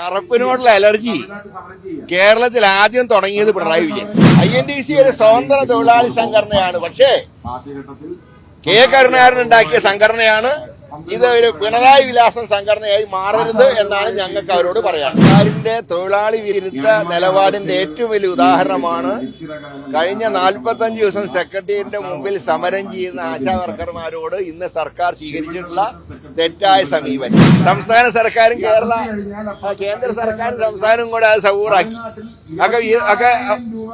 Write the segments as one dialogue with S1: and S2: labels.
S1: കറുപ്പിനോടുള്ള allergy കേരളത്തിൽ ആദ്യം തുടങ്ങിയത് Pinarayi Vijayan I N D C ഒരു സ്വതന്ത്ര തൊഴിലാളി സംഘടനയാണ് പക്ഷേ കെ കരുണാകരൻ ഉണ്ടാക്കിയ സംഘടനയാണ് ഇത് ഒരു പിണറായി വിലാസം സംഘടനയായി മാറരുത് എന്നാണ് ഞങ്ങൾക്ക് അവരോട് പറയാം സർക്കാരിന്റെ തൊഴിലാളി വിരുദ്ധ നിലപാടിന്റെ ഏറ്റവും വലിയ ഉദാഹരണമാണ് കഴിഞ്ഞ നാൽപ്പത്തഞ്ച് ദിവസം സെക്രട്ടേറിയറ്റിന്റെ മുമ്പിൽ സമരം ചെയ്യുന്ന ആശാവർക്കർമാരോട് ഇന്ന് സർക്കാർ സ്വീകരിച്ചിട്ടുള്ള തെറ്റായ സമീപനം സംസ്ഥാന സർക്കാരും കേരള കേന്ദ്ര സർക്കാരും സംസ്ഥാനവും കൂടെ അത് സൗറാക്കി ഒക്കെ ഒക്കെ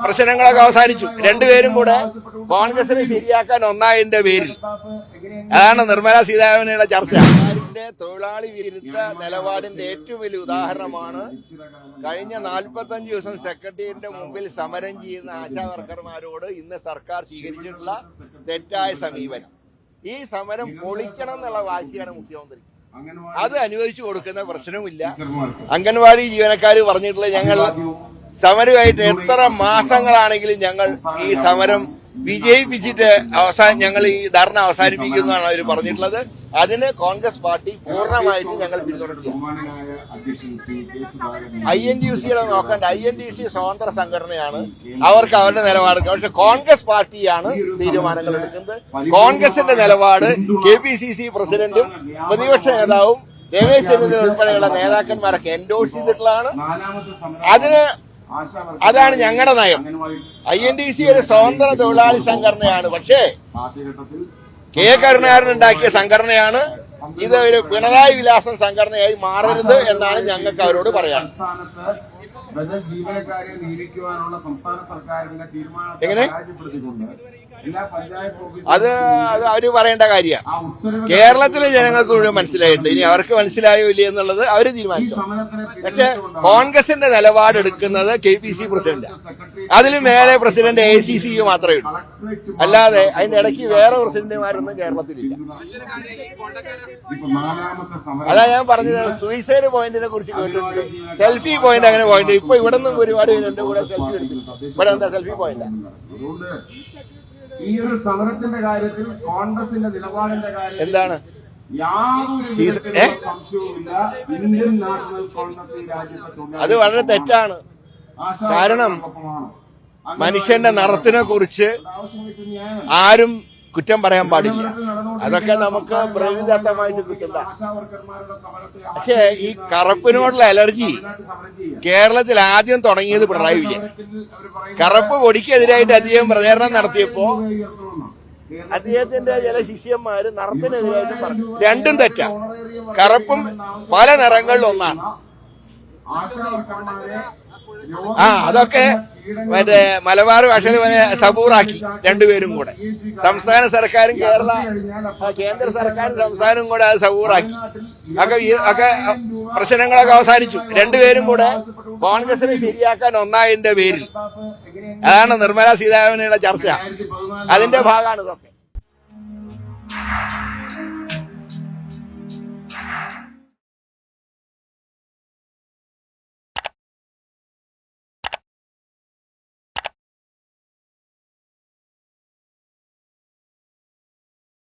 S1: പ്രശ്നങ്ങളൊക്കെ അവസാനിച്ചു രണ്ടുപേരും കൂടെ കോൺഗ്രസിനെ ശരിയാക്കാൻ ഒന്നായതിന്റെ പേരിൽ അതാണ് നിർമ്മല സീതാരാമനുള്ള ചർച്ച തൊഴിലാളി വിരുദ്ധ നിലപാടിന്റെ ഏറ്റവും വലിയ ഉദാഹരണമാണ് കഴിഞ്ഞ നാൽപ്പത്തഞ്ച് ദിവസം സെക്രട്ടേറിയറ്റിന്റെ മുമ്പിൽ സമരം ചെയ്യുന്ന ആശാവർക്കർമാരോട് ഇന്ന് സർക്കാർ സ്വീകരിച്ചിട്ടുള്ള തെറ്റായ സമീപനം ഈ സമരം പൊളിക്കണം എന്നുള്ള വാശിയാണ് മുഖ്യമന്ത്രി അത് അനുവദിച്ചു കൊടുക്കുന്ന പ്രശ്നവുമില്ല അംഗൻവാടി ജീവനക്കാർ പറഞ്ഞിട്ടുള്ള ഞങ്ങൾ സമരമായിട്ട് എത്ര മാസങ്ങളാണെങ്കിലും ഞങ്ങൾ ഈ സമരം വിജയിപ്പിച്ചിട്ട് അവസാനം ഞങ്ങൾ ഈ ധർണ എന്നാണ് അവർ പറഞ്ഞിട്ടുള്ളത് അതിന് കോൺഗ്രസ് പാർട്ടി പൂർണ്ണമായിട്ട് ഞങ്ങൾ പിന്തുണയ്ക്കും ഐ എൻ ഡി സിയുടെ നോക്കണ്ട ഐ എൻ ഡി സി സ്വതന്ത്ര സംഘടനയാണ് അവർക്ക് അവരുടെ നിലപാട് പക്ഷെ കോൺഗ്രസ് പാർട്ടിയാണ് തീരുമാനങ്ങൾ എടുക്കുന്നത് കോൺഗ്രസിന്റെ നിലപാട് കെ പി സി സി പ്രസിഡന്റും പ്രതിപക്ഷ നേതാവും രമേശ് ചെന്നിത്തല ഉൾപ്പെടെയുള്ള നേതാക്കന്മാരൊക്കെ എൻഡോഴ്സ് ചെയ്തിട്ടുള്ളതാണ് അതിന് അതാണ് ഞങ്ങളുടെ നയം ഐ എൻ ഡി സി ഒരു സ്വതന്ത്ര തൊഴിലാളി സംഘടനയാണ് പക്ഷേ കെ കരുണാകരൻ ഉണ്ടാക്കിയ സംഘടനയാണ് ഇത് ഒരു പിണറായി വിലാസം സംഘടനയായി മാറരുത് എന്നാണ് ഞങ്ങൾക്ക് അവരോട് പറയാൻ ജീവനക്കാരെ നിയമിക്കുവാനുള്ള സംസ്ഥാന സർക്കാരിന്റെ തീരുമാനം അത് അത് അവര് പറയേണ്ട കാര്യമാണ് കേരളത്തിലെ ജനങ്ങൾക്ക് മുഴുവൻ മനസ്സിലായിട്ടുണ്ട് ഇനി അവർക്ക് മനസ്സിലായോ ഇല്ല എന്നുള്ളത് അവര് തീരുമാനിക്കും പക്ഷെ കോൺഗ്രസിന്റെ നിലപാടെടുക്കുന്നത് കെ പി സി പ്രസിഡന്റ് അതിലും മേലെ പ്രസിഡന്റ് എ സി സി മാത്രമേ ഉള്ളൂ അല്ലാതെ അതിന്റെ ഇടയ്ക്ക് വേറെ പ്രസിഡന്റുമാരൊന്നും കേരളത്തിലില്ല അതാ ഞാൻ പറഞ്ഞത് സൂയിസൈഡ് പോയിന്റിനെ കുറിച്ച് സെൽഫി പോയിന്റ് അങ്ങനെ പോയിന്റ് ഇപ്പൊ ഇവിടെ നിന്നും ഒരുപാട് പേര് എന്റെ കൂടെ സെൽഫി എടുത്തിട്ടുണ്ട് ഇവിടെ എന്താ സെൽഫി പോയിന്റ് ഈ ഒരു സമരത്തിന്റെ കാര്യത്തിൽ കോൺഗ്രസിന്റെ നിലപാടിന്റെ കാര്യം എന്താണ് അത് വളരെ തെറ്റാണ് കാരണം മനുഷ്യന്റെ നടത്തിനെ കുറിച്ച് ആരും കുറ്റം പറയാൻ പാടില്ല അതൊക്കെ നമുക്ക് പ്രകൃതിദത്തമായിട്ട് കിട്ടുന്ന പക്ഷേ ഈ കറുപ്പിനോടുള്ള അലർജി കേരളത്തിൽ ആദ്യം തുടങ്ങിയത് പിണറായി വിജയൻ കറുപ്പ് കൊടിക്കെതിരായിട്ട് അദ്ദേഹം പ്രചാരണം നടത്തിയപ്പോ അദ്ദേഹത്തിന്റെ ചില ശിഷ്യന്മാര് നടത്തിനെതിരായിട്ട് പറഞ്ഞു രണ്ടും തെറ്റാ കറുപ്പും പല നിറങ്ങളിലൊന്നാണ് ഒന്നാണ് ആ അതൊക്കെ മറ്റേ മലബാർ ഭാഷയിൽ സബൂറാക്കി രണ്ടുപേരും കൂടെ സംസ്ഥാന സർക്കാരും കേരള കേന്ദ്ര സർക്കാരും സംസ്ഥാനവും കൂടെ അത് സബൂറാക്കി ഒക്കെ ഒക്കെ പ്രശ്നങ്ങളൊക്കെ അവസാനിച്ചു രണ്ടുപേരും കൂടെ കോൺഗ്രസിനെ ശരിയാക്കാൻ ഒന്നായതിന്റെ പേരിൽ അതാണ് നിർമ്മല സീതാരാമനുള്ള ചർച്ച അതിന്റെ ഭാഗമാണ് ഇതൊക്കെ